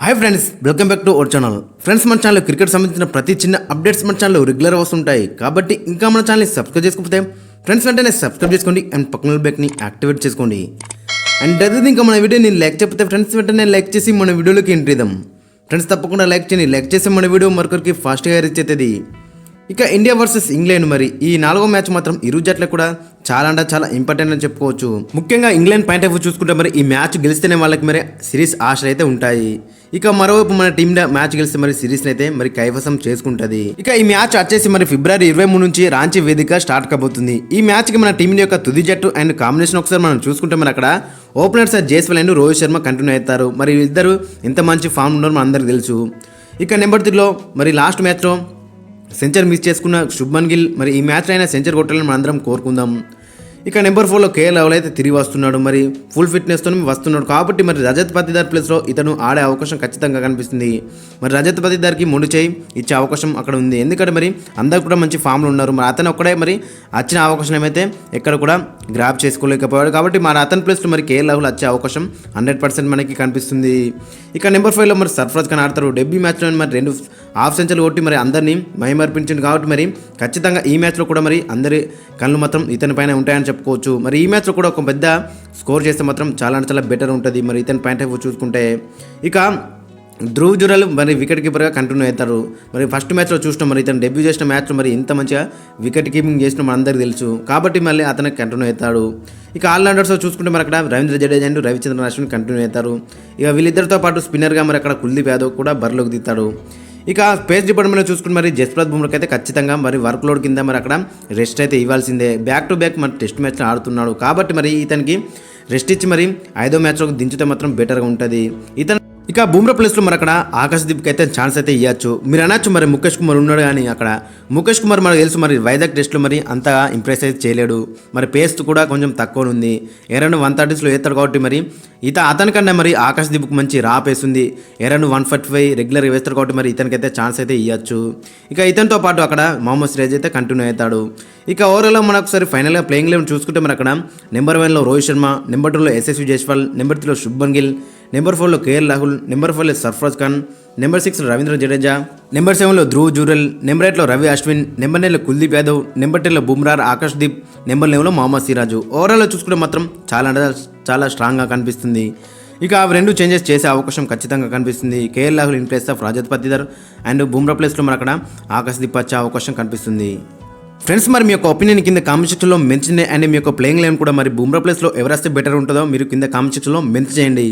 Hi friends welcome back to our channel friends మన channel cricket సంబంధించిన ప్రతి చిన్న అప్డేట్స్ మన ఛానల్లో రెగ్యులర్ వస్తుంటాయి. కాబట్టి ఇంకా మన ఛానల్ని సబ్స్క్రైబ్ చేసుకుంటే ఫ్రెండ్స్ వెంటనే సబ్స్క్రైబ్ చేసుకోండి అండ్ పక్కన బెక్ని యాక్టివేట్ చేసుకోండి. అండ్ అదే ఇంకా మన వీడియోని లైక్ చెప్తే ఫ్రెండ్స్ వెంటనే లైక్ చేసి మన వీడియోలోకి ఎంట్రీదాం ఫ్రెండ్స్ తప్పకుండా లైక్ చేయండి. లైక్ చేసి మన వీడియో మరొకరికి ఫాస్ట్గా రీచ్ అవుతుంది. ఇక ఇండియా వర్సెస్ ఇంగ్లాండ్ మరి. ఈ నాలుగో మ్యాచ్ మాత్రం ఇరు జట్లకు కూడా చాలా అంటే చాలా ఇంపార్టెంట్ అని చెప్పుకోవచ్చు. ముఖ్యంగా ఇంగ్లాండ్ పాయింట్ ఆఫ్ వ్యూ చూసుకుంటే మరి ఈ మ్యాచ్ గెలిస్తేనే వాళ్ళకి మరి సిరీస్ ఆశలు అయితే ఉంటాయి. ఇక మరోవైపు మన టీమ్ మ్యాచ్ గెలిస్తే మరి సిరీస్ అయితే మరి కైవసం చేసుకుంటది. ఇక ఈ మ్యాచ్ వచ్చేసి మరి ఫిబ్రవరి ఇరవై మూడు నుంచి రాంచీ వేదిక స్టార్ట్ కాబోతుంది. ఈ మ్యాచ్కి మన టీం యొక్క తుది జట్టు అండ్ కాంబినేషన్ ఒకసారి మనం చూసుకుంటే మరి అక్కడ openers Jaiswal and Rohit Sharma continue అవుతారు. మరి ఇద్దరు ఎంత మంచి ఫామ్ ఉన్నారో మన అందరికి తెలుసు. ఇక నెంబర్ త్రీలో మరి లాస్ట్ మ్యాచ్లో సెంచర్ మిస్ చేసుకున్న శుభ్మన్ గిల్ మరి ఈ మ్యాచ్లో అయినా సెంచర్ కొట్టాలని మనందరం కోరుకుందాం. ఇక నెంబర్ ఫోర్లో కేఎల్ రాహుల్ అయితే తిరిగి వస్తున్నాడు. మరి ఫుల్ ఫిట్నెస్తో వస్తున్నాడు. కాబట్టి మరి రజత్ పతిదార్ ప్లేస్లో ఇతను ఆడే అవకాశం ఖచ్చితంగా కనిపిస్తుంది. మరి రజత్ పతిదార్కి మొండి చేయి ఇచ్చే అవకాశం అక్కడ ఉంది. ఎందుకంటే మరి అందరు కూడా మంచి ఫామ్లో ఉన్నారు. మరి అతను ఒక్కడే మరి వచ్చిన అవకాశం ఏమైతే ఎక్కడ కూడా గ్రాప్ చేసుకోలేకపోయాడు. కాబట్టి మరి అతని ప్లేస్లో మరి కేఎల్ రాహుల్ వచ్చే అవకాశం హండ్రెడ్ పర్సెంట్ మనకి కనిపిస్తుంది. ఇక నెంబర్ ఫైవ్లో మరి సర్ఫరాజ్ ఖాన్ ఆడతారు డెబ్యూ మ్యాచ్లో మరి రెండు హాఫ్ సెంచరీలు కొట్టి మరి అందరినీ మైమర్పించింది కాబట్టి మరి ఖచ్చితంగా ఈ మ్యాచ్లో కూడా మరి అందరి కళ్ళు మాత్రం ఇతని పైన ఉంటాయని చెప్పుకోవచ్చు. మరి ఈ మ్యాచ్లో కూడా ఒక పెద్ద స్కోర్ చేస్తే మాత్రం చాలా అంటే చాలా బెటర్ ఉంటుంది. మరి ఇతని పాయింట్ ఆఫ్ చూసుకుంటే ఇక ధ్రువ్ జురల్ మరి వికెట్ కీపర్గా కంటిన్యూ అవుతారు. మరి ఫస్ట్ మ్యాచ్లో చూసినాం మరి ఇతను డెబ్యూ చేసిన మ్యాచ్లో మరి ఇంత మంచిగా వికెట్ కీపింగ్ చేసిన మనందరికీ తెలుసు. కాబట్టి మళ్ళీ అతనికి కంటిన్యూ అవుతాడు. ఇక ఆల్రౌండర్స్ చూసుకుంటే మరి అక్కడ రవీంద్ర జడేజా అండ్ రవిచంద్రన్ అశ్విన్ కంటిన్యూ అవుతారు. ఇక వీళ్ళిద్దరితో పాటు స్పిన్నర్గా మరి అక్కడ కుల్దీప్ యాదవ్ కూడా బరిలోకి దిస్తాడు ఇక స్పేస్ డిపార్ట్మెంట్లో చూసుకుని మరి జస్ప్రత్ బుమ్రాకి అయితే ఖచ్చితంగా మరి వర్క్ లోడ్ కింద మరి అక్కడ రెస్ట్ అయితే ఇవ్వాల్సిందే. బ్యాక్ టు బ్యాక్ మరి టెస్ట్ మ్యాచ్ ఆడుతున్నాడు. కాబట్టి మరి ఇతనికి రెస్ట్ ఇచ్చి మరి ఐదో మ్యాచ్లో దించితే మాత్రం బెటర్గా ఉంటుంది. ఇతను ఇక బూమ్రా ప్లేస్లో మరి అక్కడ ఆకాశదీప్కి అయితే ఛాన్స్ అయితే ఇవ్వచ్చు మీరు అనొచ్చు మరి ముఖేష్ కుమార్ ఉన్నాడు కానీ అక్కడ. ముఖేష్ కుమార్ మనకు తెలుసు మరి వైజాగ్ టెస్ట్లో మరి అంతగా ఇంప్రెస్ అయితే చేయలేడు. మరి పేస్ట్ కూడా కొంచెం తక్కువ ఉంది. ఎరౌండ్ వన్ థర్టీస్లో వేస్తాడు కాబట్టి మరి ఇత అతనికన్నా మరి ఆకాశదీప్కి మంచి రా పేస్తుంది ఉంది. వన్ ఫార్టీ ఫైవ్ రెగ్యులర్గా వేస్తాడు కాబట్టి మరి ఇతనికైతే ఛాన్స్ అయితే ఇవ్వచ్చు ఇక ఇతనితో పాటు అక్కడ మొహమ్మద్ సిరాజ్ అయితే కంటిన్యూ అవుతాడు. ఇక ఓవరాల్గా మనకు ఒకసారి ఫైనల్గా ప్లేయింగ్ లెవెన్ చూసుకుంటే మరి అక్కడ నెంబర్ వన్లో రోహిత్ శర్మ నెంబర్ టూలో ఎస్ఎస్వి జైస్వాల్ నెంబర్ త్రీలో శుభన్ గిల్ నెంబర్ ఫోర్లో కేఎల్ రాహుల్ నెంబర్ ఫైవ్లో సర్ఫరాజ్ ఖాన్ నెంబర్ సిక్స్లో రవీంద్ర జడేజా నెంబర్ సెవెన్లో ధ్రువ్ జూరల్ నెంబర్ ఎయిట్లో రవి అశ్విన్ నెంబర్ నైన్లో కుల్దీప్ యాదవ్ నెంబర్ టెన్లో బుమ్రార్ ఆకాష్ దీప్ నెంబర్ లెవెన్లో మహమ్మద్ సిరాజు. ఓవరాల్లో చూసుకుంటే మాత్రం చాలా అంటే చాలా స్ట్రాంగ్గా కనిపిస్తుంది. ఇక అవి రెండు చేంజెస్ చేసే అవకాశం ఖచ్చితంగా కనిపిస్తుంది. KL Rahul in place of Rajat Patidar and Bumrah ప్లేస్లో మరి అక్కడ ఆకాశదీప్ వచ్చే అవకాశం కనిపిస్తుంది. ఫ్రెండ్స్ మరి మీ యొక్క ఒపీనియన్ కింద కామెంట్ సెక్షన్లో మెన్షన్ అండ్ మీ యొక్క ప్లేయింగ్ లైన్ కూడా మరి బుమ్రా ప్లేస్లో ఎవరైతే బెటర్ ఉంటుందో మీరు కింద కామెంట్ సెక్షన్లో మెన్షన్ చేయండి.